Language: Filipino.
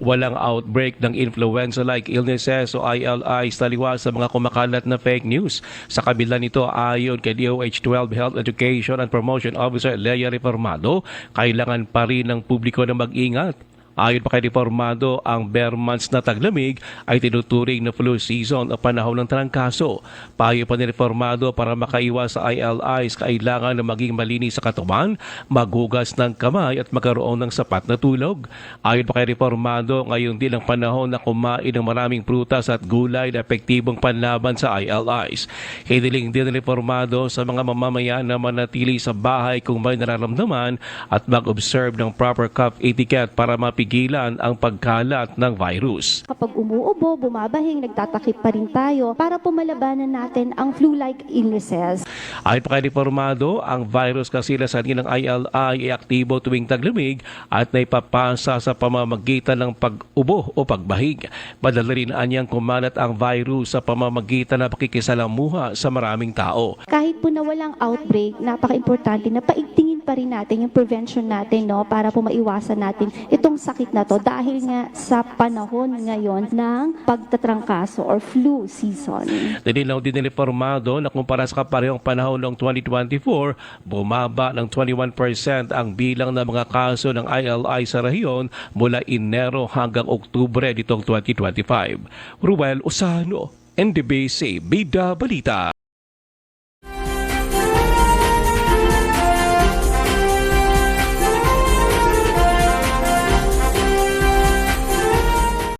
walang outbreak ng influenza-like illnesses o ILIs taliwas sa mga kumakalat na fake news. Sa kabila nito, ayon kay DOH-12 Health Education and Promotion Officer Leia Reformado, kailangan pa rin ng publiko na mag-ingat Ayon pa kay Reformado, ang bare months na taglamig ay tinuturing na flu season o panahon ng trangkaso. Payo pa ni Reformado para makaiwas sa ILIs, kailangan na maging malinis sa katawan, maghugas ng kamay at magkaroon ng sapat na tulog. Ayon pa kay Reformado, ngayon din ang panahon na kumain ng maraming prutas at gulay na epektibong panlaban sa ILIs. Hiniling din ni Reformado sa mga mamamayan na manatili sa bahay kung may nararamdaman at mag-observe ng proper cough etiquette para mapigilan ang pagkalat ng virus. Kapag umuubo, bumabahing, nagtatakip pa rin tayo para pumalabanan natin ang flu-like illnesses. Ayon pa kay Reformado, ang virus kasilasan ng ILI ay aktibo tuwing taglamig at naipapasa sa pamamagitan ng pag-ubo o pagbahig. Madala rin anyang kumalat ang virus sa pamamagitan ng pakikisalamuha sa maraming tao. Kahit po na walang outbreak, napaka-importante na paigtingin pa rin natin yung prevention natin no, para po maiwasan natin itong sakit na to dahil nga sa panahon ngayon ng pagtatrangkaso or flu season. Nilinaw din ni Reformado na kumpara sa kaparehong panahon noong 2024, bumaba ng 21% ang bilang ng mga kaso ng ILI sa rehiyon mula Enero hanggang Oktubre nitong 2025. Ruel Usano, NDBC, Bida Balita.